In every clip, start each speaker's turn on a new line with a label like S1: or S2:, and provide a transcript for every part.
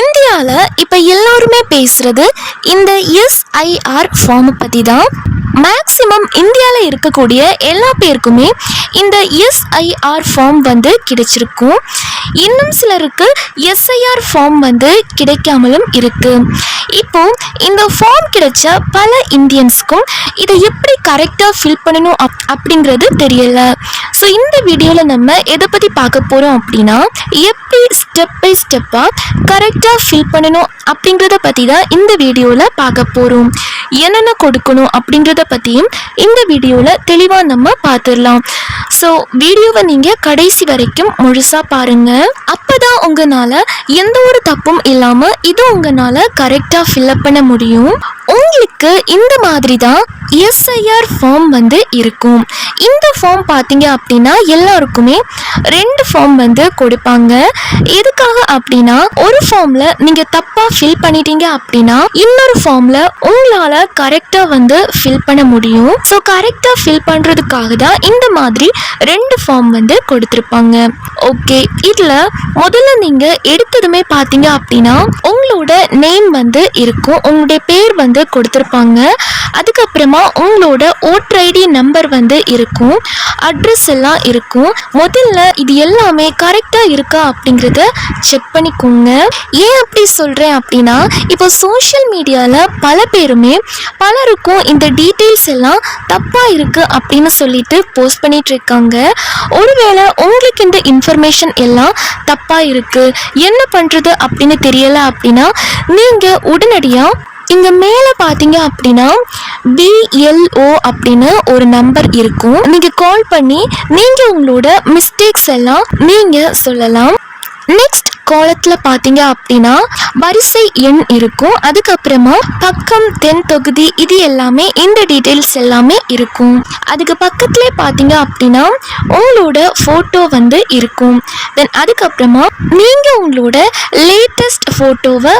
S1: இந்தியாவில் இப்போ எல்லாருமே பேசுகிறது இந்த எஸ்ஐஆர் ஃபார்மை பற்றி தான் மேக்ஸிமம் இந்தியாவில் இருக்கக்கூடிய எல்லா பேருக்குமே இந்த எஸ்ஐஆர் ஃபார்ம் வந்து கிடைச்சிருக்கும். இன்னும் சிலருக்கு எஸ்ஐஆர் ஃபார்ம் வந்து கிடைக்காமலும் இருக்குது இப்போ இந்த ஃபார்ம் கிடைச்ச பல இந்தியன்ஸ்க்கும் இதை எப்படி கரெக்டாக ஃபில் பண்ணணும் அப் அப்படிங்கிறது தெரியல. ஸோ இந்த வீடியோவில் நம்ம எதை பற்றி பார்க்க போகிறோம் அப்படின்னா எப்படி ஸ்டெப் பை ஸ்டெப்பாக கரெக்டாக ஃபில் பண்ணணும் அப்படிங்கிறத பற்றி தான் இந்த வீடியோவில் பார்க்க போகிறோம் என்னென்ன கொடுக்கணும் அப்படிங்கிறத பற்றியும் இந்த வீடியோவில் தெளிவாக நம்ம பார்த்துடலாம். ஸோ வீடியோவை நீங்கள் கடைசி வரைக்கும் முழுசாக பாருங்கள் அப்போ தான் உங்களால் எந்த ஒரு தப்பும் இல்லாமல் இது உங்களால் கரெக்டாக ஃபில்அப் பண்ண முடியும். உங்களுக்கு இந்த மாதிரி தான் எஸ்ஐஆர் ஃபார்ம் வந்து இருக்கும். இந்த ஃபார்ம் பார்த்தீங்க அப்படின்னா எல்லாருக்குமே ரெண்டு ஃபார்ம் வந்து கொடுப்பாங்க. எதுக்காக அப்படின்னா ஒரு ஃபார்மில் நீங்கள் தப்பாக ஃபில் பண்ணிட்டீங்க அப்படின்னா இன்னொரு ஃபார்மில் உங்களால் கரெக்டாக வந்து ஃபில் பண்ண முடியும். ஸோ கரெக்டாக ஃபில் பண்ணுறதுக்காக தான் இந்த மாதிரி ரெண்டு ஃபார்ம் வந்து கொடுத்துருப்பாங்க. ஓகே இதில் முதல்ல நீங்கள் எடுத்ததுமே பார்த்தீங்க அப்படின்னா உங்களோட நேம் வந்து இருக்கும். உங்களுடைய பேர் வந்து கொடுத்துருப்பாங்க. அதுக்கப்புறமா உங்களோட ஓட்டர் ஐடி நம்பர் வந்து இருக்கும். அட்ரஸ் எல்லாம் இருக்கும். முதல்ல இது எல்லாமே கரெக்டாக இருக்கா அப்படிங்கிறத செக் பண்ணிக்கோங்க. ஏன் அப்படி சொல்கிறேன் அப்படின்னா இப்போ சோஷியல் மீடியாவில் பல பேருமே பலருக்கும் இந்த டீட்டெயில்ஸ் எல்லாம் தப்பாக இருக்குது அப்படின்னு சொல்லிட்டு போஸ்ட் பண்ணிகிட்ருக்காங்க ஒருவேளை உங்களுக்கு இந்த இன்ஃபர்மேஷன் எல்லாம் தப்பாக இருக்குது என்ன பண்ணுறது அப்படின்னு தெரியலை அப்படின்னா நீங்கள் உடனடியாக இங்கே மேலே பார்த்தீங்க அப்படின்னா பிஎல்ஓ அப்படின்னு ஒரு நம்பர் இருக்கும். நீங்கள் கால் பண்ணி நீங்கள் உங்களோட மிஸ்டேக்ஸ் எல்லாம் நீங்கள் சொல்லலாம். நெக்ஸ்ட் காலத்தில் பார்த்தீங்க அப்படின்னா வரிசை எண் இருக்கும். அதுக்கப்புறமா பக்கம் தென் தொகுதி இது எல்லாமே இந்த டீட்டெயில்ஸ் எல்லாமே இருக்கும். அதுக்கு பக்கத்துலேயே பார்த்தீங்க அப்படின்னா உங்களோட ஃபோட்டோ வந்து இருக்கும். தென் அதுக்கப்புறமா நீங்கள் உங்களோட லேட்டஸ்ட் ஃபோட்டோவை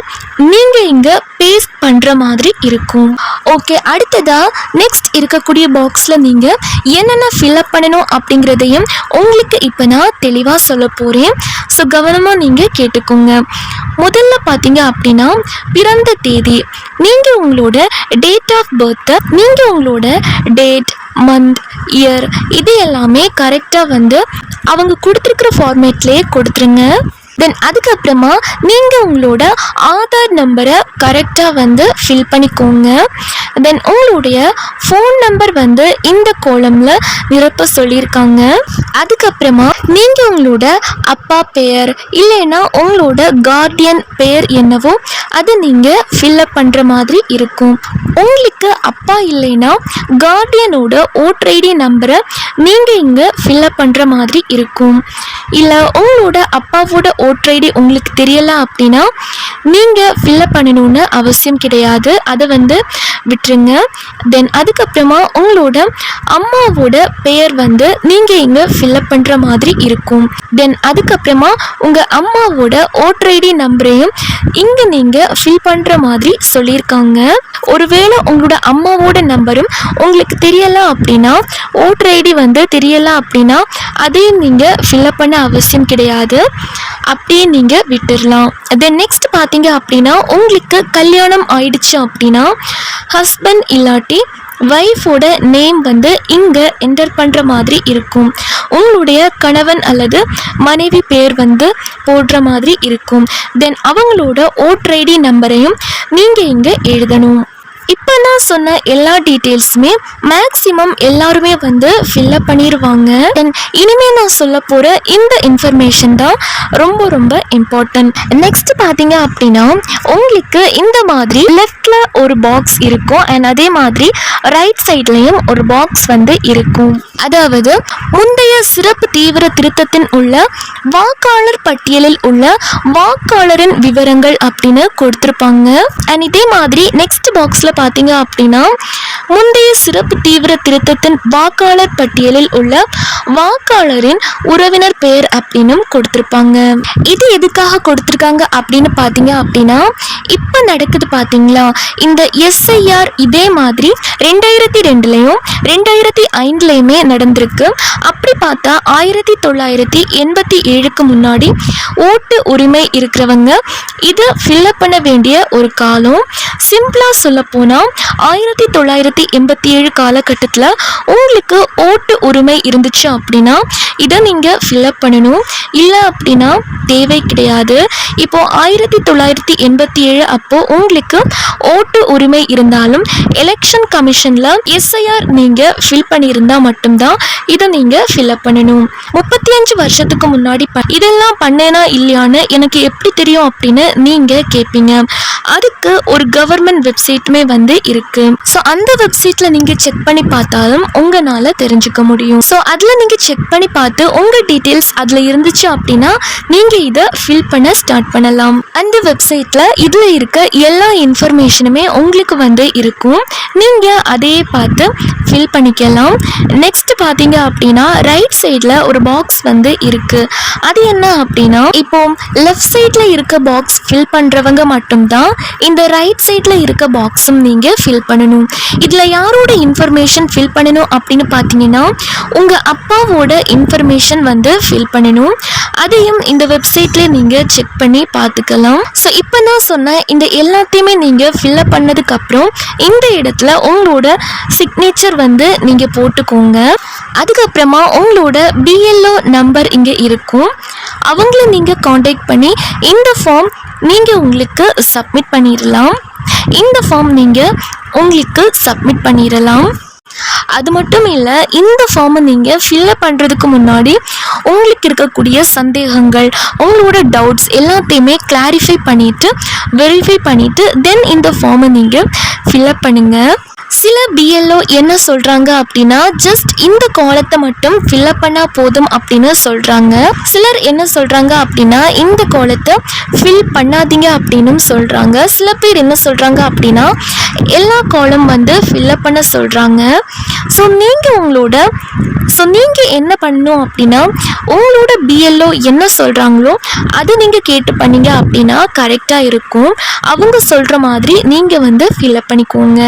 S1: நீங்கள் இங்கே பேஸ்ட் பண்ணுற மாதிரி இருக்கும். ஓகே அடுத்ததாக நெக்ஸ்ட் இருக்கக்கூடிய பாக்ஸில் நீங்கள் என்னென்ன ஃபில்அப் பண்ணணும் அப்படிங்கிறதையும் உங்களுக்கு இப்போ நான் தெளிவாக சொல்ல போகிறேன் ஸோ கவனமாக நீங்கள் கேட்டுக்கோங்க. முதல்ல பார்த்தீங்க அப்படின்னா பிறந்த தேதி. நீங்கள் உங்களோட டேட் ஆஃப் பர்த்தை நீங்கள் உங்களோட டேட் மந்த் இயர் இது எல்லாமே கரெக்டாக வந்து அவங்க கொடுத்துருக்குற ஃபார்மேட்லேயே கொடுத்துருங்க. தென் அதுக்கப்புறமா நீங்கள் உங்களோட ஆதார் நம்பரை கரெக்டாக வந்து ஃபில் பண்ணிக்கோங்க. தென் உங்களுடைய ஃபோன் நம்பர் வந்து இந்த கோலமில் நிரப்ப சொல்லியிருக்காங்க. அதுக்கப்புறமா நீங்கள் உங்களோட அப்பா பெயர் இல்லைன்னா உங்களோட கார்டியன் பெயர் என்னவோ அதை நீங்கள் ஃபில்அப் பண்ணுற மாதிரி இருக்கும். உங்களுக்கு அப்பா இல்லைன்னா கார்டியனோட ஓட்டர் ஐடி நம்பரை நீங்கள் இங்கே ஃபில்அப் பண்ணுற மாதிரி இருக்கும். இல்லை உங்களோட அப்பாவோட ஓட்டர் ஐடி உங்களுக்கு தெரியல அப்படின்னா நீங்கள் ஃபில்லப் பண்ணணும்னு அவசியம் கிடையாது. அதை வந்து விட்டுருங்க. தென் அதுக்கப்புறமா உங்களோட அம்மாவோட பெயர் வந்து நீங்கள் இங்கே ஃபில்லப் பண்ணுற மாதிரி இருக்கும். தென் அதுக்கப்புறமா உங்கள் அம்மாவோட ஓட்டர் ஐடி நம்பரையும் இங்கே நீங்கள் ஃபில் பண்ணுற மாதிரி சொல்லியிருக்காங்க. ஒருவேளை உங்களோட அம்மாவோட நம்பரும் உங்களுக்கு தெரியலை அப்படின்னா ஓட்டர் ஐடி வந்து தெரியலை அப்படின்னா அதையும் நீங்கள் ஃபில்லப் பண்ண அவசியம் கிடையாது. அப்படியே நீங்கள் விட்டுடலாம் தென் நெக்ஸ்ட் பார்த்தீங்க அப்படின்னா உங்களுக்கு கல்யாணம் ஆயிடுச்சு அப்படின்னா ஹஸ்பண்ட் இல்லாட்டி ஒய்ஃபோட நேம் வந்து இங்கே என்டர் பண்ணுற மாதிரி இருக்கும். உங்களுடைய கணவன் அல்லது மனைவி பேர் வந்து போடுற மாதிரி இருக்கும். தென் அவங்களோட ஓட்டர் ஐடி நம்பரையும் நீங்கள் இங்கே எழுதணும். இப்போ நான் சொன்ன எல்லா டீட்டெயில்ஸுமே மேக்ஸிமம் எல்லாருமே வந்து ஃபில்அப் பண்ணிடுவாங்க அண்ட் இனிமே நான் சொல்ல போகிற இந்த இன்ஃபர்மேஷன் தான் ரொம்ப ரொம்ப இம்பார்ட்டன்ட் நெக்ஸ்ட் பார்த்தீங்க அப்படின்னா உங்களுக்கு இந்த மாதிரி லெஃப்டில் ஒரு பாக்ஸ் இருக்கும் அண்ட் அதே மாதிரி ரைட் சைட்லேயும் ஒரு பாக்ஸ் வந்து இருக்கும். அதாவது முந்தைய சிறப்பு தீவிர திருத்தத்தின் உள்ள வாக்காளர் பட்டியலில் உள்ள வாக்காளரின் விவரங்கள் அப்படின்னு கொடுத்துருப்பாங்க. அண்ட் இதே மாதிரி நெக்ஸ்ட் பாக்ஸில் பார்த்தீங்க அப்படின்னா முந்தைய சிறப்பு தீவிர திருத்தத்தின் வாக்காளர் பட்டியலில் உள்ள வாக்காளரின் உறவினர் பெயர் அப்படின்னும் கொடுத்துருப்பாங்க. இது எதுக்காக கொடுத்துருக்காங்க அப்படின்னு பார்த்தீங்க அப்படின்னா இப்போ நடக்குது பார்த்தீங்களா? இந்த எஸ்ஐஆர் இதே மாதிரி ரெண்டாயிரத்தி ரெண்டுலேயும் ரெண்டாயிரத்தி ஐந்துலேயுமே நடந்திருக்கு. அப்படி பார்த்தா ஆயிரத்தி தொள்ளாயிரத்தி எண்பத்தி ஏழுக்கு முன்னாடி ஓட்டு உரிமை இருக்கிறவங்க இதை ஃபில்அப் பண்ண வேண்டிய ஒரு காலம். சிம்பிளாக சொல்ல போனால் ஆயிரத்தி தொள்ளாயிரத்தி எண்பத்தி ஏழு காலகட்டத்தில் உங்களுக்கு ஓட்டு உரிமை இருந்துச்சு? அப்படின்னா இதை நீங்கள் ஃபில்அப் பண்ணணும். இல்லை அப்படின்னா தேவை கிடையாது. இப்போ ஆயிரத்தி தொள்ளாயிரத்தி எண்பத்தி ஏழு அப்போ உங்களுக்கு ஓட்டு உரிமை இருந்தாலும் எலெக்ஷன் கமிஷனில் எஸ்ஐஆர் நீங்கள் ஃபில் பண்ணியிருந்தா மட்டும்தான் இதை நீங்கள் ஃபில்அப் பண்ணணும். முப்பத்தி அஞ்சு வருஷத்துக்கு முன்னாடி ப- இதெல்லாம் பண்ணேனா இல்லையான்னு எனக்கு எப்படி தெரியும் அப்படின்னு நீங்கள் கேட்பீங்க அதுக்கு ஒரு கவர்மெண்ட் வெப்சைட்டுமே வந்து இருக்கு. ஸோ அந்த வெப்சைட்டில் நீங்கள் செக் பண்ணி பார்த்தாலும் உங்களால் தெரிஞ்சுக்க முடியும். ஸோ அதில் நீங்கள் செக் பண்ணி பார்த்து உங்கள் டீட்டெயில்ஸ் அதில் இருந்துச்சு அப்படின்னா நீங்கள் இதை ஃபில் பண்ண ஸ்டார்ட் பண்ணலாம். அந்த வெப்சைட்டில் இதில் இருக்க எல்லா இன்ஃபர்மேஷனுமே உங்களுக்கு வந்து இருக்கும். நீங்கள் அதையே பார்த்து ஃபில் பண்ணிக்கலாம். நெக்ஸ்ட் பார்த்தீங்க அப்படின்னா ரைட் சைடில் ஒரு பாக்ஸ் வந்து இருக்கு. அது என்ன அப்படின்னா இப்போ லெஃப்ட் சைடில் இருக்க பாக்ஸ் ஃபில் பண்ணுறவங்க மட்டும்தான் இந்த ரைட் சைடில் இருக்க பாக்ஸும் நீங்கள் ஃபில் பண்ணணும். இதில் யாரோட இன்ஃபர்மேஷன் ஃபில் பண்ணணும் அப்படின்னு பார்த்தீங்கன்னா உங்கள் அப்பா அப்பாவோட இன்ஃபர்மேஷன் வந்து ஃபில் பண்ணணும். அதையும் இந்த வெப்சைட்லேயே நீங்கள் செக் பண்ணி பார்த்துக்கலாம். ஸோ இப்போ நான் சொன்ன இந்த எல்லாத்தையுமே நீங்கள் ஃபில்அப் பண்ணதுக்கப்புறம் இந்த இடத்துல உங்களோட சிக்னேச்சர் வந்து நீங்கள் போட்டுக்கோங்க. அதுக்கப்புறமா உங்களோட பிஎல்ஓ நம்பர் இங்கே இருக்கும். அவங்கள நீங்கள் காண்டாக்ட் பண்ணி இந்த ஃபார்ம் நீங்கள் உங்களுக்கு சப்மிட் பண்ணிடலாம். இந்த ஃபார்ம் நீங்கள் உங்களுக்கு சப்மிட் பண்ணிடலாம். அது மட்டும் இல்லை இந்த ஃபார்மை நீங்கள் ஃபில்அப் பண்ணுறதுக்கு முன்னாடி உங்களுக்கு இருக்கக்கூடிய சந்தேகங்கள் உங்களோட டவுட்ஸ் எல்லாத்தையுமே கிளாரிஃபை பண்ணிவிட்டு வெரிஃபை பண்ணிவிட்டு தென் இந்த ஃபார்மை நீங்கள் ஃபில்அப் பண்ணுங்கள் சில பிஎல்ஓ என்ன சொல்கிறாங்க அப்படின்னா ஜஸ்ட் இந்த கோலத்தை மட்டும் ஃபில்அப் பண்ணால் போதும் அப்படின்னு சொல்கிறாங்க சிலர் என்ன சொல்கிறாங்க அப்படின்னா இந்த கோலத்தை ஃபில் பண்ணாதீங்க அப்படின்னும் சொல்கிறாங்க சில பேர் என்ன சொல்கிறாங்க அப்படின்னா எல்லா காலம் வந்து ஃபில்அப் பண்ண சொல்கிறாங்க ஸோ நீங்கள் உங்களோட ஸோ நீங்கள் என்ன பண்ணணும் அப்படின்னா உங்களோட பிஎல்ஓ என்ன சொல்கிறாங்களோ அதை நீங்கள் கேட்டு பண்ணீங்க அப்படின்னா கரெக்டாக இருக்கும். அவங்க சொல்கிற மாதிரி நீங்கள் வந்து ஃபில்அப் பண்ணிக்கோங்க.